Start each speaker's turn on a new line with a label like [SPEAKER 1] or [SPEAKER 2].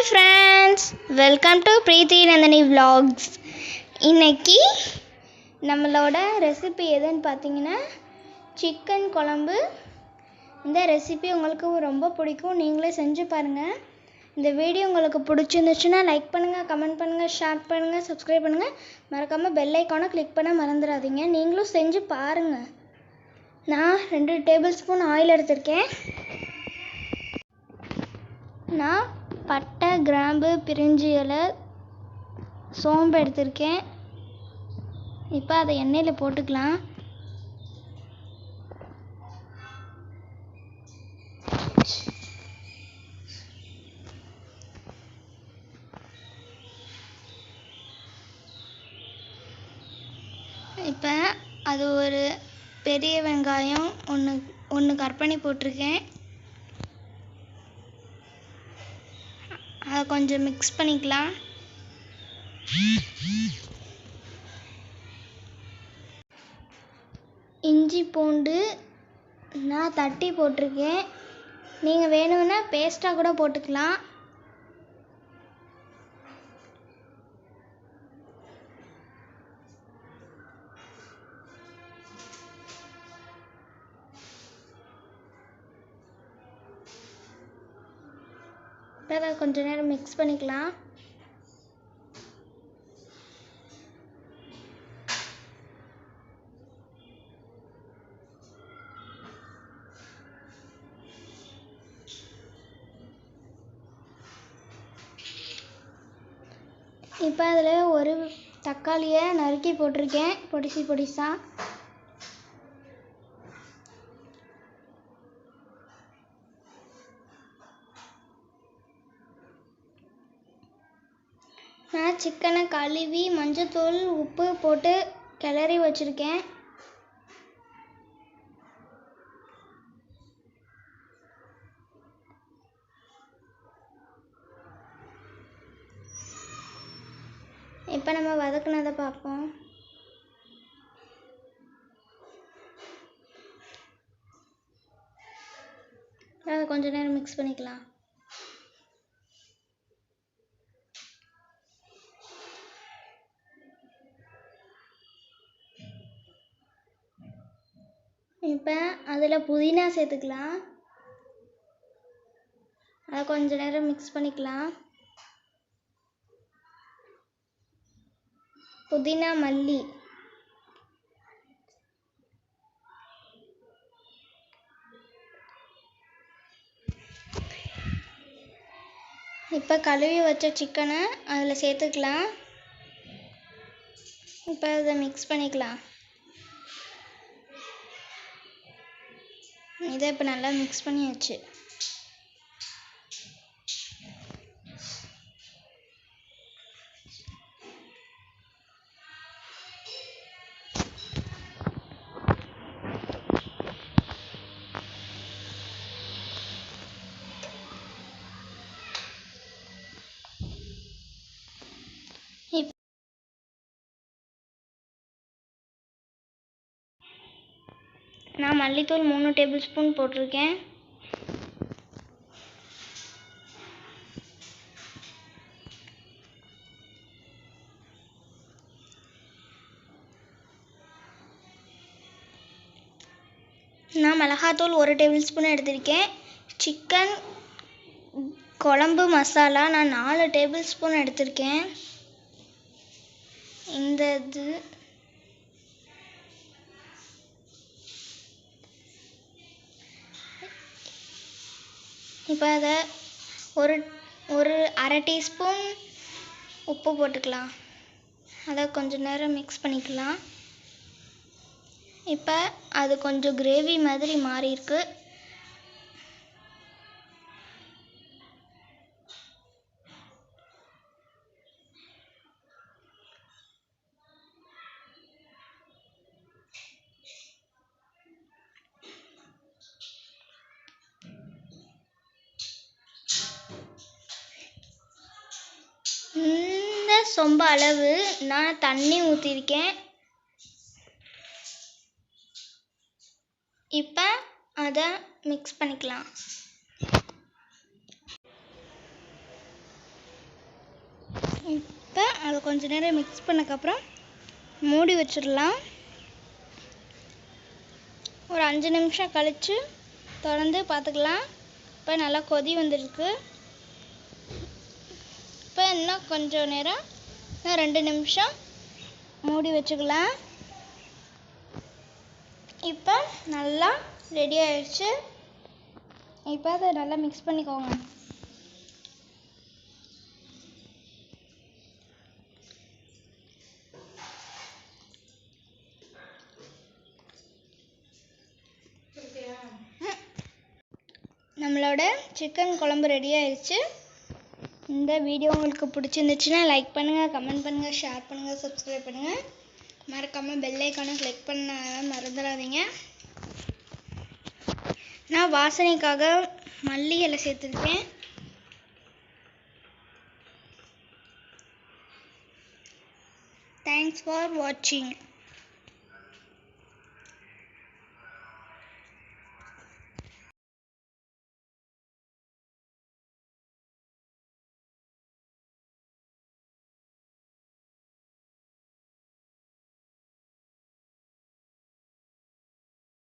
[SPEAKER 1] Hi friends welcome to Preethi Nandhini vlogs இன்னைக்கு நம்மளோட recipe எதுன்னு பார்த்தீங்கன்னா சிக்கன் குழம்பு. இந்த ரெசிபி உங்களுக்கு ரொம்ப பிடிக்கும். நீங்களே செஞ்சு பாருங்கள் இந்த வீடியோ உங்களுக்கு பிடிச்சிருந்துச்சுன்னா லைக் பண்ணுங்கள் கமெண்ட் பண்ணுங்கள் ஷேர் பண்ணுங்கள் சப்ஸ்கிரைப் பண்ணுங்கள் மறக்காமல் பெல் ஐக்கானை கிளிக் பண்ண மறந்துடாதீங்க. நீங்களும் செஞ்சு பாருங்கள் நான் ரெண்டு டேபிள் ஸ்பூன் ஆயில் எடுத்திருக்கேன். நான் பட்டை கிராம்பு பிரிஞ்சு இலை சோம்பு எடுத்திருக்கேன். இப்போ அதை எண்ணெயில் போட்டுக்கலாம். இப்போ அது ஒரு பெரிய வெங்காயம் ஒன்று ஒன்று கட் பண்ணி போட்டிருக்கேன். கொஞ்சம் மிக்ஸ் பண்ணிக்கலாம். இஞ்சி பூண்டு நான் தட்டி போட்டிருக்கேன். நீங்கள் வேணும்னா பேஸ்ட்டாக கூட போட்டுக்கலாம். இப்போ அதை கொஞ்ச நேரம் மிக்ஸ் பண்ணிக்கலாம். இப்போ அதில் ஒரு தக்காளியை நறுக்கி போட்டிருக்கேன். பொடிசு பொடிசா. சிக்கனை கழுவி மஞ்சத்தூள் உப்பு போட்டு கிளறி வச்சுருக்கேன். இப்போ நம்ம வதக்குனதை பார்ப்போம். அதை கொஞ்ச நேரம் மிக்ஸ் பண்ணிக்கலாம். இப்போ அதில் புதினா சேர்த்துக்கலாம். அதை கொஞ்ச நேரம் மிக்ஸ் பண்ணிக்கலாம். புதினா மல்லி. இப்போ கழுவி வச்ச சிக்கனை அதில் சேர்த்துக்கலாம். இப்போ அதை மிக்ஸ் பண்ணிக்கலாம். இதை இப்போ நல்லா மிக்ஸ் பண்ணியாச்சு. நான் மல்லித்தூள் மூணு டேபிள் ஸ்பூன் போட்டிருக்கேன். நான் மிளகாத்தூள் ஒரு டேபிள் ஸ்பூன் எடுத்திருக்கேன். சிக்கன் குழம்பு மசாலா நான் நாலு டேபிள் ஸ்பூன் எடுத்திருக்கேன். இந்த இது இப்போ அதை ஒரு ஒரு அரை டீஸ்பூன் உப்பு போட்டுக்கலாம். அதை கொஞ்சம் நேரம் மிக்ஸ் பண்ணிக்கலாம். இப்போ அது கொஞ்சம் கிரேவி மாதிரி மாறி சொம்ப அளவு. நான் தண்ணி ஊற்றிருக்கேன் இப்போ அதை மிக்ஸ் பண்ணிக்கலாம். இப்போ அதை கொஞ்ச நேரம் மிக்ஸ் பண்ணக்கப்புறம் மூடி வச்சிடலாம். ஒரு அஞ்சு நிமிஷம் கழித்து திறந்து பார்த்துக்கலாம் இப்போ நல்லா கொதி வந்திருக்கு. இப்போ இன்னும் கொஞ்சம் நேரம் ரெண்டு நிமிஷம் மூடி வச்சுக்கலாம். இப்போ நல்லா ரெடி ஆயிடுச்சு. இப்போ அதை நல்லா மிக்ஸ் பண்ணிக்கோங்க. நம்மளோட சிக்கன் குழம்பு ரெடி ஆயிடுச்சு. இந்த வீடியோ உங்களுக்கு பிடிச்சிருந்துச்சுன்னா லைக் பண்ணுங்கள் கமெண்ட் பண்ணுங்கள் ஷேர் பண்ணுங்கள் சப்ஸ்கிரைப் பண்ணுங்கள் மறக்காமல் பெல் ஐக்கானும் கிளிக் பண்ண மறந்துடாதீங்க. நான் வாசனைக்காக மல்லி இலை சேர்த்துருக்கேன். தேங்க்ஸ் ஃபார் வாட்சிங்